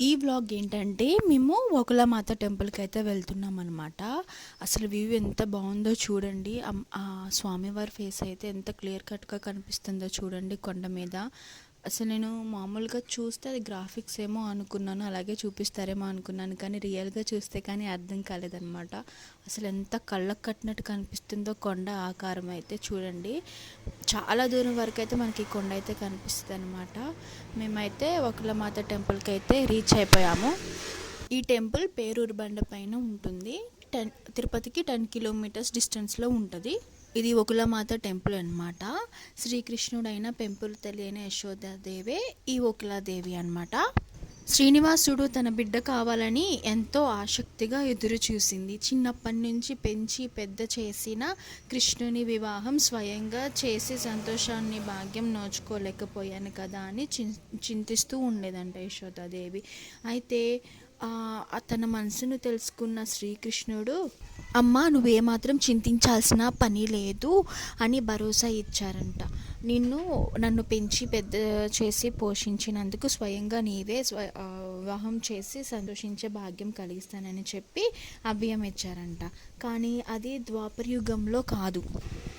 ఈ వ్లాగ్ ఏంటంటే మేము ఒకలమాత టెంపుల్కి అయితే వెళ్తున్నాం అనమాట అసలు వ్యూ ఎంత బాగుందో చూడండి. ఆ స్వామివారి ఫేస్ అయితే ఎంత క్లియర్ కట్గా కనిపిస్తుందో చూడండి కొండ మీద. అసలు నేను మామూలుగా చూస్తే అది గ్రాఫిక్స్ ఏమో అనుకున్నాను అలాగే చూపిస్తారేమో అనుకున్నాను కానీ రియల్గా చూస్తే కానీ అర్థం కాలేదన్నమాట. అసలు ఎంత కళ్ళకు కట్టినట్టు కనిపిస్తుందో కొండ ఆకారం అయితే చూడండి. చాలా దూరం వరకు అయితే మనకి ఈ కొండ అయితే కనిపిస్తుంది అనమాట మేమైతే ఒకలమాత టెంపుల్కి అయితే రీచ్ అయిపోయాము. ఈ టెంపుల్ పేరూరు బండ పైన ఉంటుంది. టెన్ తిరుపతికి టెన్ కిలోమీటర్స్ డిస్టెన్స్లో ఉంటుంది. ఇది ఒకలమాత టెంపుల్ అన్నమాట. శ్రీకృష్ణుడైన పెంపులు తెలియని యశోదాదేవే ఈ ఒకలాదేవి అన్నమాట. శ్రీనివాసుడు తన బిడ్డ కావాలని ఎంతో ఆసక్తిగా ఎదురు చూసింది. చిన్నప్పటి నుంచి పెంచి పెద్ద చేసిన కృష్ణుని వివాహం స్వయంగా చేసి సంతోషాన్ని భాగ్యం నోచుకోలేకపోయాను కదా అని చిం చింతిస్తూ ఉండేదంట యశోదాదేవి. అయితే తన మనసును తెలుసుకున్న శ్రీకృష్ణుడు అమ్మ నువ్వేమాత్రం చింతించాల్సిన పని లేదు అని భరోసా ఇచ్చారంట. నిన్ను నన్ను పెంచి పెద్ద చేసి పోషించినందుకు స్వయంగా నీవే స్వ వివాహం చేసి సంతోషించే భాగ్యం కలిగిస్తానని చెప్పి అభయం ఇచ్చారంట. కానీ అది ద్వాపర యుగంలో కాదు.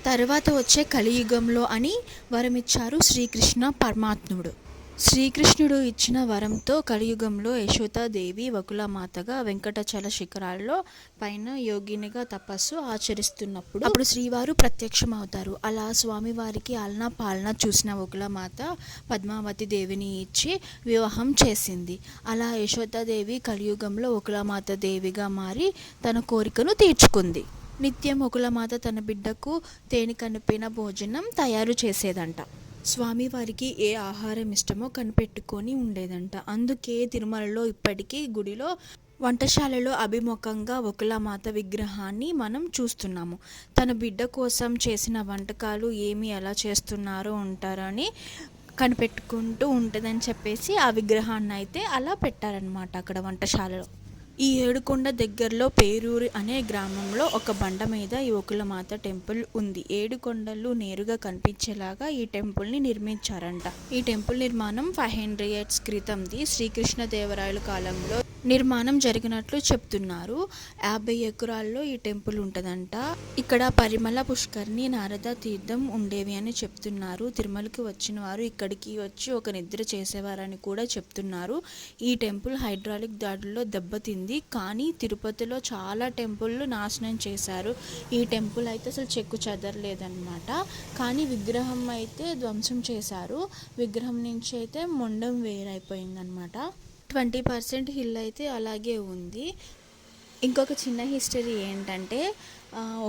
తర్వాత వచ్చే కలియుగంలో అని వరమిచ్చారు శ్రీకృష్ణ పరమాత్ముడు. శ్రీకృష్ణుడు ఇచ్చిన వరంతో కలియుగంలో యశోదాదేవి వకులమాతగా వెంకటచల శిఖరాల్లో పైన యోగినిగా తపస్సు ఆచరిస్తున్నప్పుడు అప్పుడు శ్రీవారు ప్రత్యక్షమవుతారు. అలా స్వామివారికి ఆలనా పాలన చూసిన వకులమాత పద్మావతి దేవిని ఇచ్చి వివాహం చేసింది. అలా యశోదాదేవి కలియుగంలో వకులమాత దేవిగా మారి తన కోరికను తీర్చుకుంది. నిత్యం ఒకలమాత తన బిడ్డకు తేనె కనిపిన భోజనం తయారు చేసేదంట. స్వామివారికి ఏ ఆహారం ఇష్టమో కనిపెట్టుకొని ఉండేదంట. అందుకే తిరుమలలో ఇప్పటికీ గుడిలో వంటశాలలో అభిముఖంగా ఒకలమాత విగ్రహాన్ని మనం చూస్తున్నాము. తన బిడ్డ కోసం చేసిన వంటకాలు ఏమి ఎలా చేస్తున్నారో ఉంటారని కనిపెట్టుకుంటూ ఉంటుందని చెప్పేసి ఆ విగ్రహాన్ని అయితే అలా పెట్టారనమాట అక్కడ వంటశాలలో. ఈ ఏడుకొండ దగ్గరలో పేరూరు అనే గ్రామంలో ఒక బండ మీద యువకుల మాత టెంపుల్ ఉంది. ఏడు కొండలు నేరుగా కనిపించేలాగా ఈ టెంపుల్ని నిర్మించారంట. ఈ టెంపుల్ నిర్మాణం ఫైవ్ హండ్రెడ్ ఇయర్స్ క్రితంది. శ్రీకృష్ణదేవరాయల కాలంలో నిర్మాణం జరిగినట్లు చెప్తున్నారు. యాభై ఎకరాల్లో ఈ టెంపుల్ ఉంటుందంట. ఇక్కడ పరిమళ పుష్కరిణి నారద తీర్థం ఉండేవి అని చెప్తున్నారు. తిరుమలకి వచ్చిన వారు ఇక్కడికి వచ్చి ఒక నిద్ర చేసేవారని కూడా చెప్తున్నారు. ఈ టెంపుల్ హైడ్రాలిక్ దాడుల్లో దెబ్బతింది. కానీ తిరుపతిలో చాలా టెంపుల్లు నాశనం చేశారు. ఈ టెంపుల్ అయితే అసలు చెక్కు చెదరలేదన్నమాట. కానీ విగ్రహం అయితే ధ్వంసం చేశారు. విగ్రహం నుంచి అయితే మొండం వేరైపోయిందనమాట ట్వంటీ పర్సెంట్ హిల్ అయితే అలాగే ఉంది. ఇంకొక చిన్న హిస్టరీ ఏంటంటే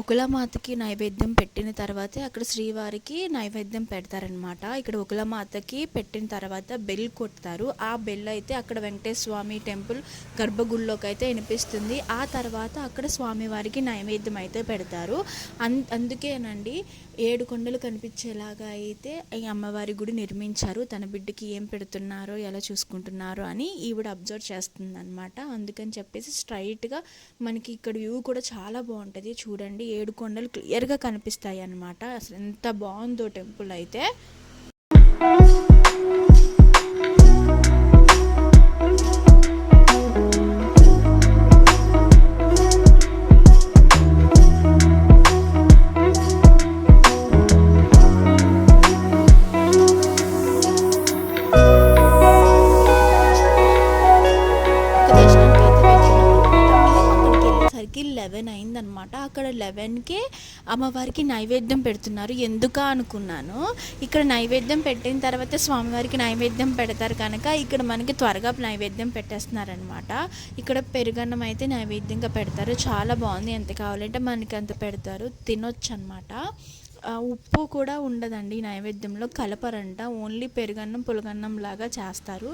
ఒకలమాతకి నైవేద్యం పెట్టిన తర్వాతే అక్కడ శ్రీవారికి నైవేద్యం పెడతారనమాట ఇక్కడ ఒకలమాతకి పెట్టిన తర్వాత బెల్ కొడతారు. ఆ బెల్ అయితే అక్కడ వెంకటేశ్వర స్వామి టెంపుల్ గర్భగుడిలోకి అయితే వినిపిస్తుంది. ఆ తర్వాత అక్కడ స్వామివారికి నైవేద్యం అయితే పెడతారు. అన్ అందుకేనండి ఏడు కొండలు కనిపించేలాగా అయితే ఈ అమ్మవారి గుడి నిర్మించారు. తన బిడ్డకి ఏం పెడుతున్నారో ఎలా చూసుకుంటున్నారో అని ఈవిడ అబ్జర్వ్ చేస్తుంది అనమాట అందుకని చెప్పేసి స్ట్రైట్గా మనకి ఇక్కడ వ్యూ కూడా చాలా బాగుంటుంది. చూ చూడండి ఏడు కొండలు క్లియర్గా కనిపిస్తాయి అన్నమాట అసలు ఎంత బాగుందో టెంపుల్ అయితే. అనమాట అక్కడ లెవెన్కే అమ్మవారికి నైవేద్యం పెడుతున్నారు. ఎందుక అనుకున్నాను. ఇక్కడ నైవేద్యం పెట్టిన తర్వాత స్వామివారికి నైవేద్యం పెడతారు కనుక ఇక్కడ మనకి త్వరగా నైవేద్యం పెట్టేస్తున్నారనమాట ఇక్కడ పెరుగన్నం అయితే నైవేద్యంగా పెడతారు. చాలా బాగుంది. ఎంత కావాలంటే మనకి అంత పెడతారు. తినొచ్చు అనమాట ఉప్పు కూడా ఉండదండి ఈ నైవేద్యంలో. కలపరంట ఓన్లీ పెరుగన్నం పులగన్నం లాగా చేస్తారు.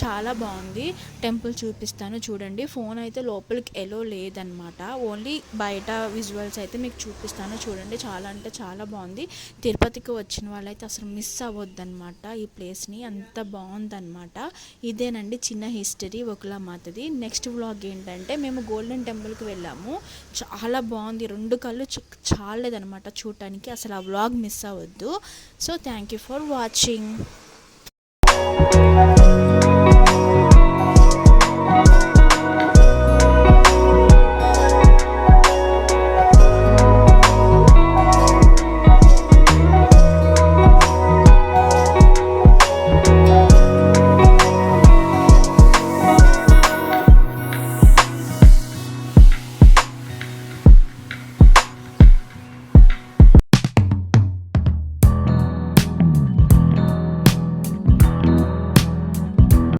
చాలా బాగుంది. టెంపుల్ చూపిస్తాను చూడండి. ఫోన్ అయితే లోపలికి ఎలో లేదనమాట. ఓన్లీ బయట విజువల్స్ అయితే మీకు చూపిస్తాను చూడండి. చాలా అంటే చాలా బాగుంది. తిరుపతికి వచ్చిన వాళ్ళైతే అసలు మిస్ అవ్వద్దనమాట ఈ ప్లేస్ని. అంత బాగుందనమాట. ఇదేనండి చిన్న హిస్టరీ ఒకలా మాతది. నెక్స్ట్ వ్లాగ్ ఏంటంటే మేము గోల్డెన్ టెంపుల్కి వెళ్ళాము. చాలా బాగుంది. రెండు కళ్ళు చాలేదనమాట చూడటానికి. అసలు ఆ వ్లాగ్ మిస్ అవ్వద్దు so thank you for watching